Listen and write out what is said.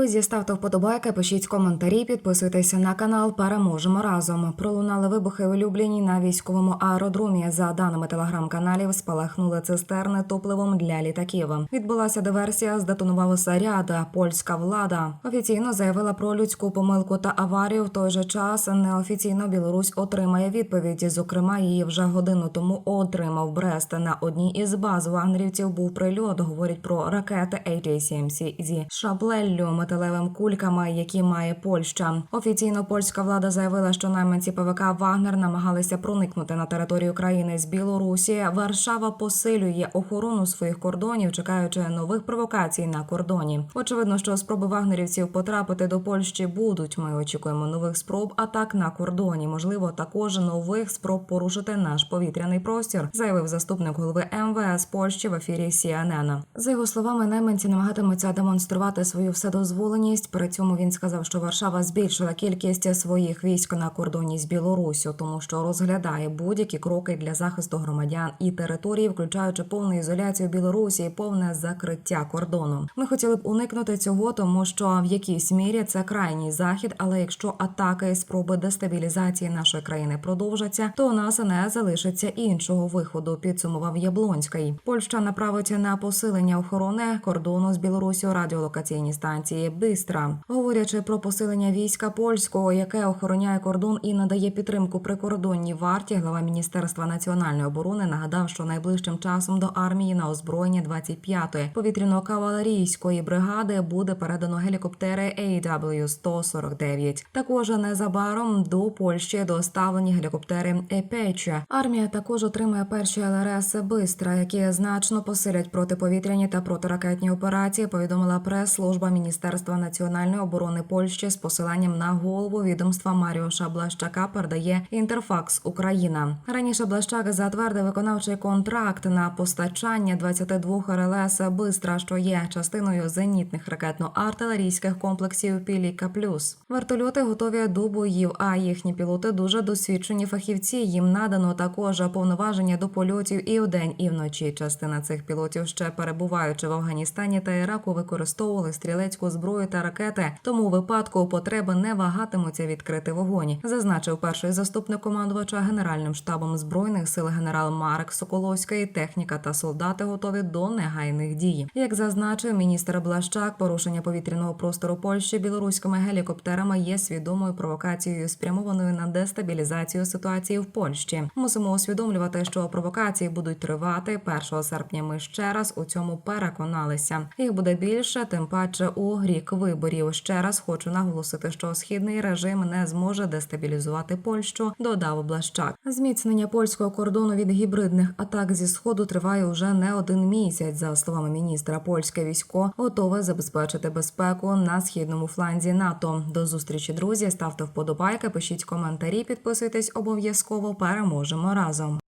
Друзі, ставте вподобайки, пишіть коментарі, підписуйтеся на канал. Переможемо разом. Пролунали вибухи у Любліні на військовому аеродромі. За даними телеграм-каналів, спалахнули цистерни топливом для літаків. Відбулася диверсія, здетонував снаряд. Польська влада офіційно заявила про людську помилку та аварію. В той же час неофіційно Білорусь отримає відповідь. Зокрема, її вже годину тому отримав Брест. На одній із баз вагнерівців був прильот. Говорять про ракети AT-70 зі шаблеллю металевим кульками, які має Польща. Офіційно польська влада заявила, що найманці ПВК Вагнер намагалися проникнути на територію країни з Білорусі. Варшава посилює охорону своїх кордонів, чекаючи нових провокацій на кордоні. Очевидно, що спроби вагнерівців потрапити до Польщі будуть. Ми очікуємо нових спроб атак на кордоні. Можливо, також нових спроб порушити наш повітряний простір, заявив заступник голови МВС Польщі в ефірі CNN. За його словами, найманці намагатимуться демонструвати свою вседозволеність. При цьому він сказав, що Варшава збільшила кількість своїх військ на кордоні з Білоруссю, тому що розглядає будь-які кроки для захисту громадян і території, включаючи повну ізоляцію Білорусі і повне закриття кордону. Ми хотіли б уникнути цього, тому що в якійсь мірі це крайній захід. Але якщо атаки і спроби дестабілізації нашої країни продовжаться, то у нас не залишиться іншого виходу. Підсумував Яблонський. Польща направить на посилення охорони кордону з Білорусю радіолокаційні станції Бистра, говорячи про посилення війська польського, яке охороняє кордон і надає підтримку прикордонній варті. Глава міністерства національної оборони нагадав, що найближчим часом до армії на озброєння 25-ї повітряно-кавалерійської бригади буде передано гелікоптери AW-149. Також незабаром до Польщі доставлені гелікоптери Епече. Армія також отримає перші ЛРС Бистра, які значно посилять протиповітряні та протиракетні операції. Повідомила прес-служба Міністерства національної оборони Польщі з посиланням на голову відомства Маріуша Блащака. Передає інтерфакс Україна. Раніше Блащак затвердив виконавчий контракт на постачання 22 РЛС Бистра, що є частиною зенітних ракетно-артилерійських комплексів Піліка Плюс. Вертольоти готові до боїв, а їхні пілоти дуже досвідчені фахівці. Їм надано також повноваження до польотів і вдень, і вночі. Частина цих пілотів ще перебуваючи в Афганістані та Іраку, використовували стрілецьку зброю та ракети. Тому у випадку потреби не вагатимуться відкрити вогонь, зазначив перший заступник командувача генеральним штабом збройних сил генерал Марк Соколовський. Техніка та солдати готові до негайних дій. Як зазначив міністр Блащак, порушення повітряного простору Польщі білоруськими гелікоптерами є свідомою провокацією, спрямованою на дестабілізацію ситуації в Польщі. Мусимо усвідомлювати, що провокації будуть тривати 1 серпня. Ми ще раз у цьому переконалися. Їх буде більше, тим паче у рік виборів. Ще раз хочу наголосити, що східний режим не зможе дестабілізувати Польщу. Додав Блащак. Зміцнення польського кордону від гібридних атак зі сходу триває уже не один місяць. За словами міністра, польське військо готове забезпечити безпеку на східному фланзі НАТО. До зустрічі, друзі. Ставте вподобайки, пишіть коментарі, підписуйтесь обов'язково. Переможемо разом.